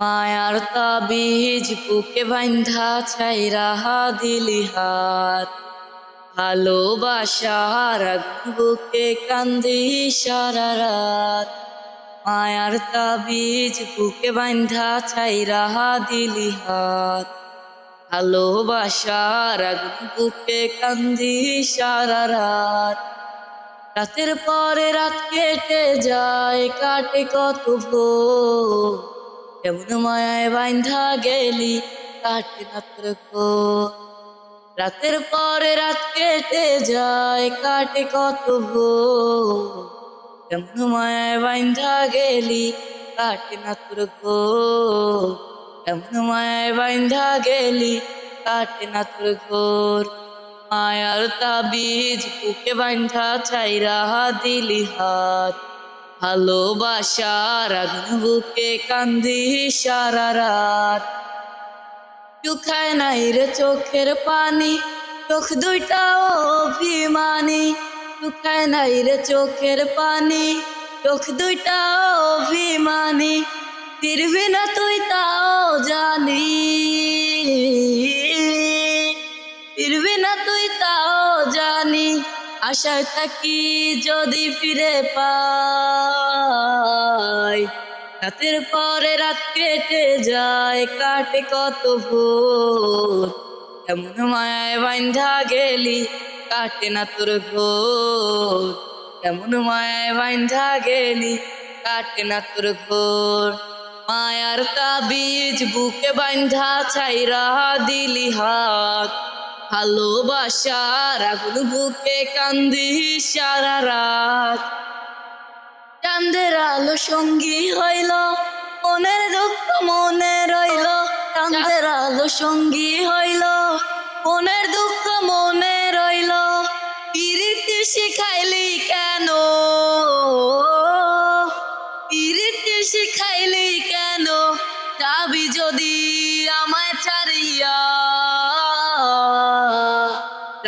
মায়ার তাবিজ বুকে বান্ধা ছাইরা দিলি হাত। ভালোবাসার বুকে কান্দি সারা রাত। মায়ার তাবিজ বুকে বান্ধা ছাইরা দিলি হাত। ভালোবাসার বুকে কান্দি সারা রাত। রাতের পরে রাত কেটে যায়, কাটে কত ভোর। কেমন মায়ায় বাইন্ধা গেলি কাটে না তোর ঘোর। রাতের পরে রাত কেটে যায়, কাটে কত কেমন মায়ায় বাইন্ধা গেলি কাটে না তোর ঘোর কেমন মায়ায় বাইন্ধা গেলি কাটে না তোর ঘোর মায়ার তাবিজ বুকে বান্ধা ছাইরা দিলি হাত। ভালোবাসার আগুন বুকে কান্দি সারা রাত। চুখায় নাই রে চোখের পানি, চোখ দুইটা অভিমানী। চুখায় নাই রে চোখের পানি, চোখ দুইটা অভিমানী। ফিরবি না তুই তাও জানি। ফিরবি না তুই তাও জানি। আশায় থাকি যদি ফিরে পাই। রাতের পরে রাত কেটে যায়, কাটে কত ভোর। এমন মায়ায় বান্ধা গেলি, কাটে না তোর ঘোর। এমন মায়ায় বান্ধা গেলি, কাটে না তোর ঘোর। মায়ার তাবিজ বুকে বান্ধা ছাইরা দিলি হাত। ভালোবাসার আগুন বুকে কান্দি সারা রাত। চাঁদের আলো সঙ্গী হইল, মনের দুঃখ মনে রইল। চাঁদের আলো সঙ্গী হইল, মনের দুঃখ মনে রইল। পিরিতি শিখাইলি কেন? পিরিতি শিখাইলি কেন? যাবি যদি আমায় ছাড়িয়া।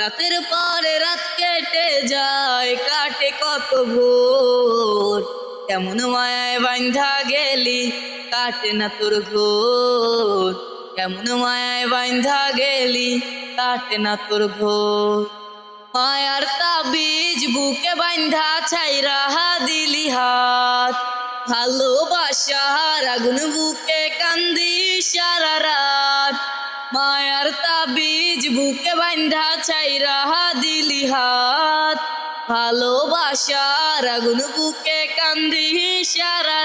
রাতের পরে রাত কেটে যায়, কাটে কত ভোর। কেমন মায়ায় বান্ধা গেলি, কাটে না তোর ঘোর। কেমন মায়ায় বান্ধা গেলি, কাটে না তোর ঘোর। মায়ার তাবিজ বুকে বান্ধা ছাইরা দিলি হাত। ভালোবাসার আগুন বুকে কান্দি সারা রাত। মায়ার তাবিজ বুকে বান্ধা ছাইরা দিলি হাত। ভালোবাসার আগুন বুকে কান্দি সারা